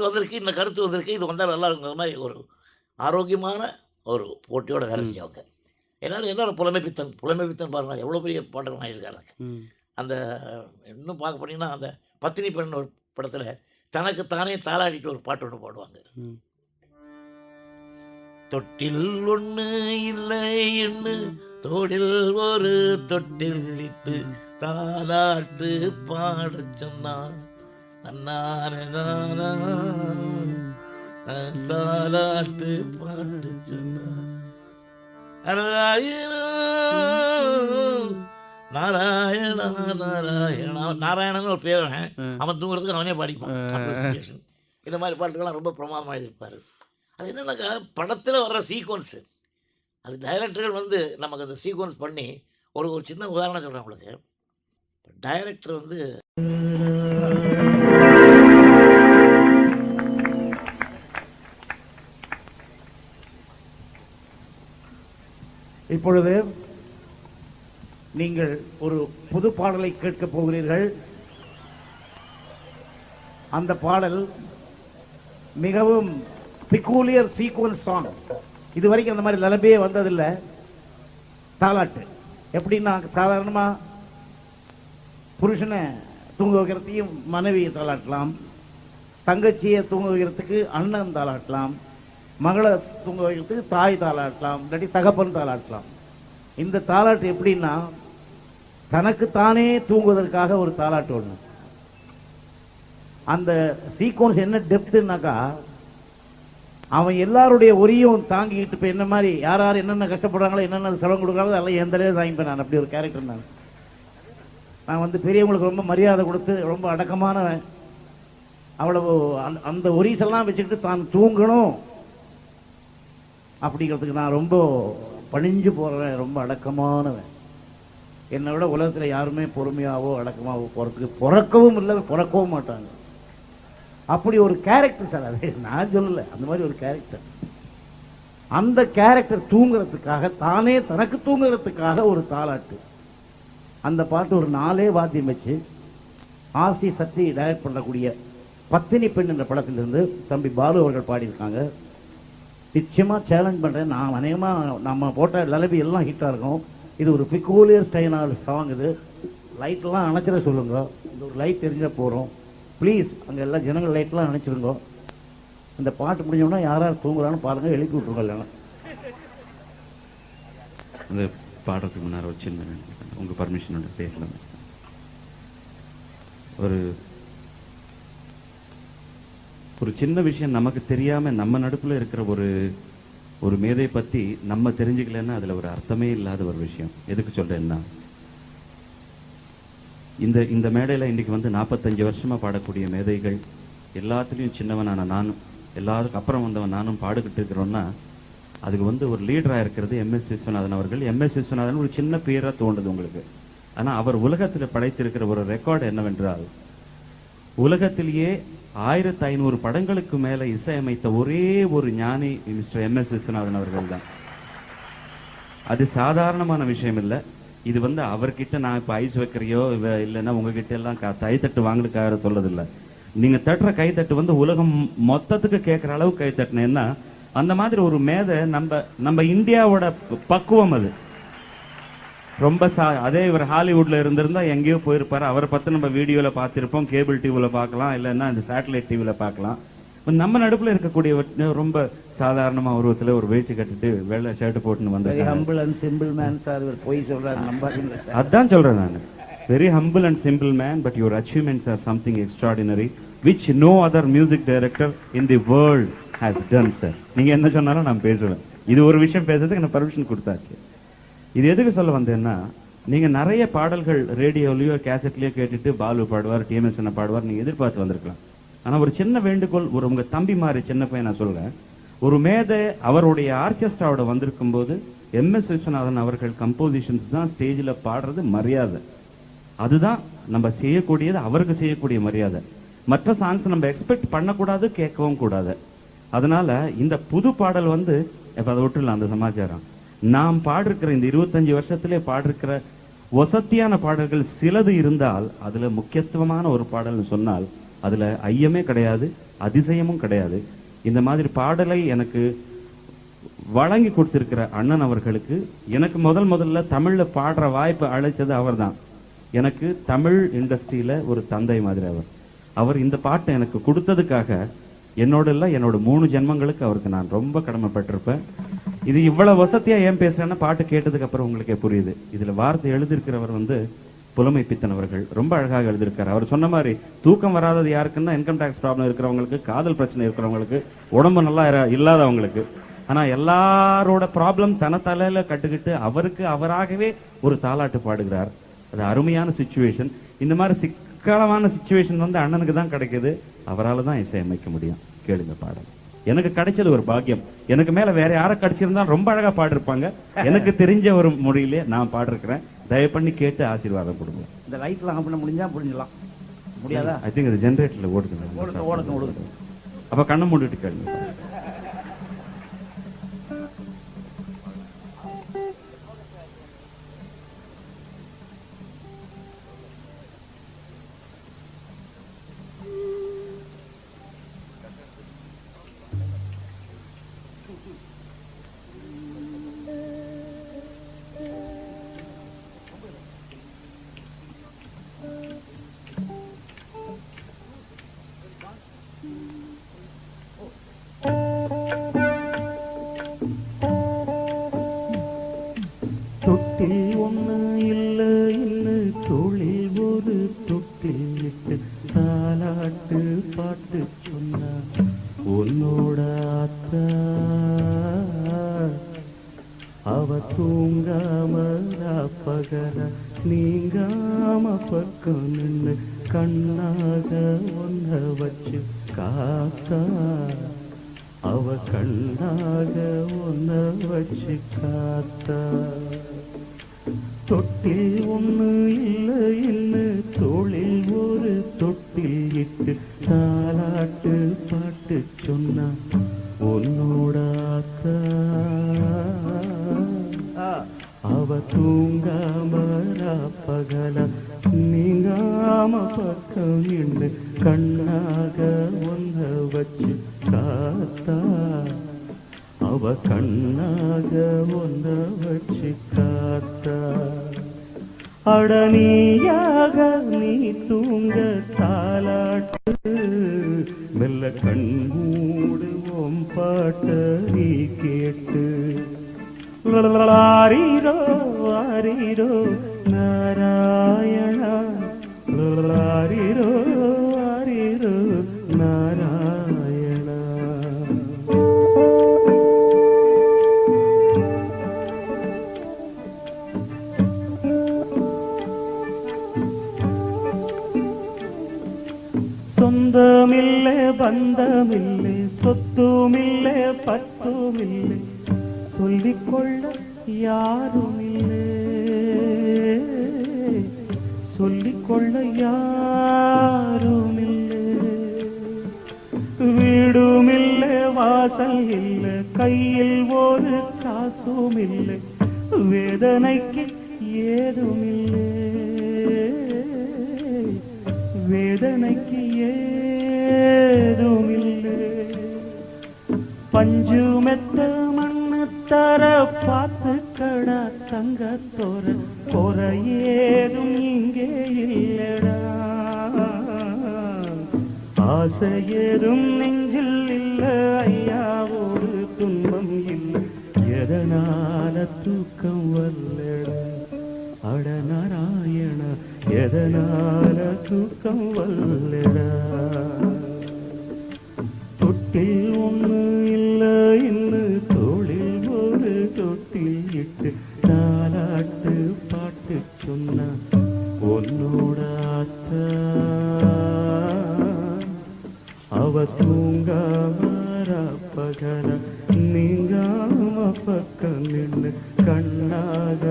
வந்திருக்கு இந்த கருத்து வந்திருக்கு இது வந்தால் நல்லா இருக்கிற மாதிரி ஒரு ஆரோக்கியமான ஒரு போட்டியோட வேலை. செஞ்சவங்க எல்லாரும் எல்லாரும் புலமை பித்தன் புலமை பித்தன் பாருங்க எவ்வளோ பெரிய பாடல்கள் ஆகியிருக்காங்க ம். அந்த இன்னும் பார்க்க போனீங்கன்னா அந்த பத்தினி பெண் ஒரு படத்தில் தனக்கு தானே தாளாடிட்டு ஒரு பாட்டு ஒன்று பாடுவாங்க. தொட்டில் ஒன்று இல்லை என்று தோடில் ஒரு தொட்டில் இட்டு தாலாட்டு பாடச் சொன்னான் தாலாட்டு பாட்டு சொன்னான் நாராயணா நாராயணா நாராயணா. நாராயணன் ஒரு பேர் அவன். தூங்குறதுக்கு அவனே பாடிப்பான். இந்த மாதிரி பாட்டுகள்லாம் ரொம்ப பிரமாதமாக எழுதியிருப்பார். அது என்னன்னாக்கா படத்தில் வர்ற சீக்வன்ஸு அது டைரக்டர்கள் வந்து நமக்கு அந்த சீக்வன்ஸ் பண்ணி ஒரு ஒரு சின்ன உதாரணம் சொல்கிறேன் உங்களுக்கு. டைரக்டர் வந்து இப்பொழுது நீங்கள் ஒரு புது பாடலை கேட்கப் போகிறீர்கள். அந்த பாடல் மிகவும் பிக்கூலியர் சீக்வன்ஸ் சாங் இதுவரைக்கும் அந்த மாதிரி நிலைமையே வந்ததில்லை. தாலாட்டு. எப்படின்னா சாதாரணமாக புருஷனை தூங்க வைக்கிறதையும் மனைவியை தாளாட்டலாம் தங்கச்சியை தூங்க வைக்கிறதுக்கு அண்ணன் தாளாட்டலாம் மகளை தூங்க வைக்கிறதுக்கு தாய் தாளாட்டலாம் இல்லாட்டி தகப்பன் தாளாட்டலாம் இந்த தாலாட்டு எப்படின்னா தனக்குத்தானே தூங்குவதற்காக ஒரு தாலாட்டு ஒன்று அந்த சீக்வன்ஸ் என்ன டெப்த்துனாக்கா அவன் எல்லாருடைய ஒரியும் தாங்கிக்கிட்டு இப்போ என்ன மாதிரி யார் யார் என்னென்ன கஷ்டப்படுறாங்களோ என்னென்ன செலவு கொடுக்குறாங்களோ அதெல்லாம் எந்த தலையில தாங்கிப்பேன் நான் அப்படி ஒரு கேரக்டர் நான். நான் வந்து பெரியவங்களுக்கு ரொம்ப மரியாதை கொடுத்து ரொம்ப அடக்கமானவன். அவ்வளவு அந்த- அந்த ஒரிசெல்லாம் வச்சுக்கிட்டு தான் தூங்கணும். அப்படிங்கிறதுக்கு நான் ரொம்ப பணிஞ்சு போகிறவன் ரொம்ப அடக்கமானவன். என்னை விட உலகத்தில் யாருமே பொறுமையாவோ அடக்கமாவோ போகிறதுக்கு பிறக்கவும் இல்லை பிறக்கவும் மாட்டாங்க. அப்படி ஒரு கேரக்டர் சார் அது நான் சொல்லலை அந்த மாதிரி ஒரு கேரக்டர் அந்த கேரக்டர் தூங்குறதுக்காக தானே தனக்கு தூங்குறதுக்காக ஒரு தாலாட்டு அந்த பாட்டு ஒரு நாலே வாத்தியம் வச்சு ஆசி சக்தி டைரக்ட் பண்ணக்கூடிய பத்தினி பெண் என்ற படத்திலிருந்து தம்பி பாலு அவர்கள் பாடியிருக்காங்க. நிச்சயமாக சேலஞ்ச் பண்ணுறேன் நான் அநேகமாக நம்ம போட்ட லலபி எல்லாம் ஹிட்டாக இருக்கும். இது ஒரு பிகோலியர் ஸ்டைலான சாங் இது. லைட்லாம் அணைச்சிட சொல்லுங்க. இந்த ஒரு லைட் தெரிஞ்சால் போகிறோம் ப்ளீஸ் அங்கே எல்லா ஜனங்கள் லைட்லாம் அணைச்சிருங்க. இந்த பாட்டு முடிஞ்சோம்னா யார் யார் தூங்குறான்னு பாருங்கள் எழுப்பி விட்ருங்க இல்லைன்னா இந்த பாடுறதுக்கு முன்னாடி ஒரு சின்ன உங்க பர்மிஷனோட பேசலாம். ஒரு ஒரு சின்ன விஷயம் நமக்கு தெரியாம நம்ம நடுப்புல இருக்கிற ஒரு ஒரு மேதை பத்தி நம்ம தெரிஞ்சுக்கலன்னா அதுல ஒரு அர்த்தமே இல்லாத ஒரு விஷயம். எதுக்கு சொல்றேன்னா இந்த இந்த மேடையில இன்னைக்கு வந்து நாற்பத்தஞ்சு வருஷமா பாடக்கூடிய மேதைகள் எல்லாத்துலயும் சின்னவனான நானும் எல்லாருக்கும் அப்புறம் வந்தவன் நானும் பாடுகிட்டு இருக்கிறோம்னா அதுக்கு வந்து ஒரு லீடரா இருக்கிறது எம்எஸ் விஸ்வநாதன் அவர்கள். எம்எஸ் விஸ்வநாதன் ஒரு சின்ன பேரா தோன்றுது உங்களுக்கு. ஆனா அவர் உலகத்துல படைத்திருக்கிற ஒரு ரெக்கார்டு என்னவென்றால் உலகத்திலேயே ஆயிரத்தி ஐநூறு படங்களுக்கு மேல இசையமைத்த ஒரே ஒரு ஞானி மிஸ்டர் எம் எஸ் விஸ்வநாதன் அவர்கள் தான் அது சாதாரணமான விஷயம் இல்ல இது வந்து அவர்கிட்ட நான் இப்ப ஐஸ் வைக்கிறையோ இவ- இல்லைன்னா உங்ககிட்ட எல்லாம் கைத்தட்டு வாங்கலுக்காக சொல்றது இல்ல நீங்க தட்டுற கைத்தட்டு வந்து உலகம் மொத்தத்துக்கு கேட்கிற அளவு கைதட்டினேன்னா அந்த மாதிரி ஒரு மேதை நம்ம நம்ம இந்தியாவோட ப- பக்குவம் அது. ரொம்ப சா அதே இவர் ஹாலிவுட்ல இருந்திருந்தா எங்கேயோ போயிருப்பாரு. அவரை பத்தி நம்ம வீடியோல பார்த்திருப்போம். கேபிள் டிவில பார்க்கலாம். இல்லைன்னா இந்த சேட்டலைட் டிவில பார்க்கலாம். நம்ம நடுப்புல இருக்கக்கூடிய ரொம்ப சாதாரணமா உருவத்துல ஒரு வேஷ்டி கட்டிட்டு வெள்ளை ஷர்ட் போட்டுன்னு வெரி வந்து humble and simple man sir இவர் பொய் சொல்றாரு. நம்பாதீங்க அதான் சொல்றேன் நான். Very humble and simple man but your achievements are something extraordinary which no other music director in the world has done sir நீங்க என்ன சொன்னாலும் நான் பேசுவேன். இது ஒரு விஷயம் பேசுறதுக்கு எனக்கு பர்மிஷன் கொடுத்தாச்சு. இது எதுக்கு சொல்ல வந்தேன்னா நீங்க நிறைய பாடல்கள் ரேடியோலயோ கேசட்லயோ கேட்டுட்டு பாலு பாடுவார் டிஎம்எஸ் என்ன பாடுவார் நீங்க எதிர்பார்த்து வந்திருக்கலாம். ஆனா ஒரு சின்ன வேண்டுகோள் ஒரு உங்க தம்பி மாதிரி சின்ன பையன் நான் சொல்றேன் ஒரு மேதை அவருடைய ஆர்கெஸ்ட்ராவோட வந்திருக்கும் போது எம் எஸ் விஸ்வநாதன் அவர்கள் கம்போசிஷன்ஸ் தான் ஸ்டேஜில் பாடுறது மரியாதை. அதுதான் நம்ம செய்யக்கூடியது அவருக்கு செய்யக்கூடிய மரியாதை. மற்ற சாங்ஸ் நம்ம எக்ஸ்பெக்ட் பண்ணக்கூடாது கேட்கவும் கூடாது. அதனால இந்த புது பாடல் வந்து இப்போ அதை விட்டுலாம் அந்த சமாச்சாரம். நாம் பாடிருக்கிற இந்த இருபத்தஞ்சு வருஷத்திலே பாடிருக்கிற வசத்தியான பாடல்கள் சிலது இருந்தால் அதுல முக்கியத்துவமான ஒரு பாடல்னு சொன்னால் அதுல ஐயமே கிடையாது அதிசயமும் கிடையாது. இந்த மாதிரி பாடலை எனக்கு வழங்கி கொடுத்திருக்கிற அண்ணன் அவர்களுக்கு எனக்கு முதல் முதல்ல தமிழ்ல பாடுற வாய்ப்பு அழைச்சது அவர்தான். எனக்கு தமிழ் இண்டஸ்ட்ரியில ஒரு தந்தை மாதிரி அவர். அவர் இந்த பாட்டை எனக்கு கொடுத்ததுக்காக என்னோட இல்ல என்னோட மூணு ஜென்மங்களுக்கு அவருக்கு நான் ரொம்ப கடமைப்பட்டிருப்பேன். இது இவ்வளவு வசதியா ஏன் பேசுறேன்னா பாட்டு கேட்டதுக்கு அப்புறம் உங்களுக்கே புரியுது. இதுல வார்த்தை எழுதியிருக்கிறவர் வந்து புலமை பித்தன் அவர்கள் ரொம்ப அழகாக எழுதியிருக்காரு. அவர் சொன்ன மாதிரி தூக்கம் வராதது யாருக்குன்னா இன்கம் டேக்ஸ் ப்ராப்ளம் இருக்கிறவங்களுக்கு காதல் பிரச்சனை இருக்கிறவங்களுக்கு உடம்பு நல்லா இல்லாதவங்களுக்கு. ஆனா எல்லாரோட ப்ராப்ளம் தன தலையில கட்டுக்கிட்டு அவருக்கு அவராகவே ஒரு தாலாட்டு பாடுகிறார். அது அருமையான சுச்சுவேஷன் இந்த மாதிரி சிக்கலமான சுச்சுவேஷன் வந்து அண்ணனுக்கு தான் கிடைக்குது. அவரால் தான் இசையமைக்க முடியும். கேளுங்க பாடல். எனக்கு கிடைச்சது ஒரு பாக்கியம். எனக்கு மேல வேற யாரை கிடைச்சிருந்தா ரொம்ப அழகா பாடிருப்பாங்க. எனக்கு தெரிஞ்ச ஒரு மொழியிலே நான் பாடிருக்கிறேன். தயவு பண்ணி கேட்டு ஆசீர்வாதம் கொடுங்க. இந்த லைட்லாம் ஆஃப் பண்ண முடிஞ்சா புரிஞ்சிடலாம் முடியாதா? ஐ திங்க் இது ஜென்ரேட்டர்ல ஓடுது. ஓடுங்க ஓடுங்க அப்ப கண்ணை மூடிட்டு கேளுங்க. அவ தூங்காம பகல நீங்காம பக்கம் நின்று கண்ணாக ஒன்ன வச்சு காத்தா? அவ கண்ணாக ஒன்ன வச்சு காத்தா? தொட்டில் ஒண்ணு இல்லை இல்ல தோளில் ஒரு தொட்டில் இட்டு தாலாட்டு பாட்டு சொன்னா உன்னோட அக்கா. அவ பகல நீங்காம பக்கம் நின்று கண்ணாக ஒன்ன வச்சு காத்தா. அவ கண்ணாக ஒன்ன வச்சு காத்தா. அடனியாக நீ தூங்க தாலாட்டு மெல்ல கண் மூடுவோம் பாட்ட நீ கேட்டு. ലളാരീരോ ആരീരോ നാരായണ. ലളാരീരോ ആരീരോ നാരായണ. സ്വന്തമില്ലേ ബന്ധമില്ലേ സ്വത്തുമില്ലേ പത്തുമില്ലേ சொல்லிக்கொள்ள யாரும் இல்லை சொல்லிக்கொள்ள யாரும் இல்லை வீடும் இல்லை வாசல் இல்லை கையில் ஒரு காசும் இல்லை வேதனைக்கு ஏதும் இல்லை வேதனைக்கு ஏதும் இல்லை பஞ்சு மெத்த மண் தர பார்த்து கடா தங்கத்தோர பொற ஏதும் இங்கே இல்லடா. ஆசை ஏதும் நெஞ்சில் இல்ல ஐயாவோடு துன்பம் இல்லை. எதனால தூக்கம் வரலடா? அட நாராயண எதனால தூக்கம் வரலடா? தொட்டில் ஒன்று இல்லை இன்னு சொன்ன உன்னோட அத்தா அவ தூங்காம பகல நீங்காம பக்கம் நின்று கண்ணாக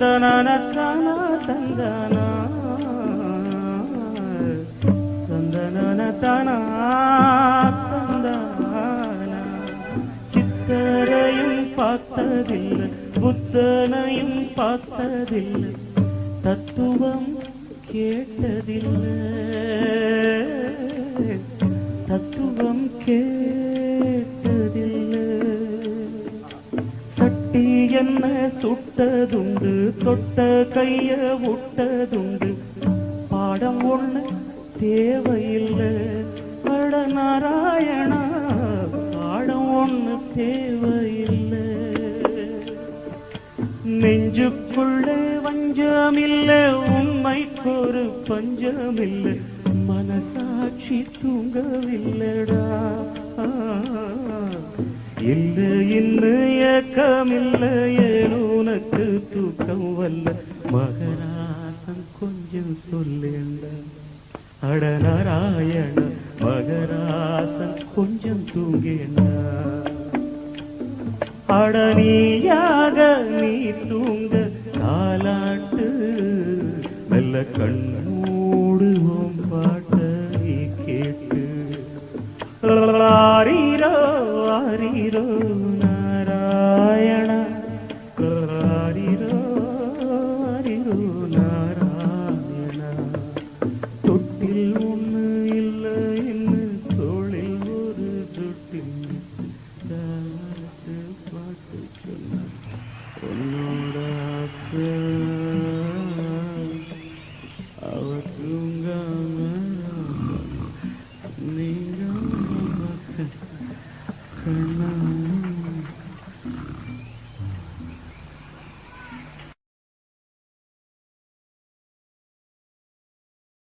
தந்தனான தானா தந்தானா தந்தனான தானா சித்தரையும் பார்த்ததில்லை புத்தனையும் பார்த்ததில்லை தத்துவம் கேட்டதில்லை. தத்துவம் கே என்ன சுட்டதுண்டு? தொட்ட கைய விட்டதுண்டு பாடம் ஒண்ணு தேவையில்லை. அட நாராயணா பாடம் ஒண்ணு தேவையில்லை. நெஞ்சுக்குள்ளே வஞ்சமில்ல உண்மைக்கொரு பஞ்சமில்லை. மனசாட்சி தூங்கவில்லடா. இல்லை இன்னும் ஏக்கமில்ல உனக்கு தூக்கம் வல்ல. மகராசன் கொஞ்சம் சொல்லேண்டா. அட நாராயண மகராசன் கொஞ்சம் தூங்கேண்டா. அடனியாக நீ தூங்க காலாட்டு மெல்ல கண்ணூடு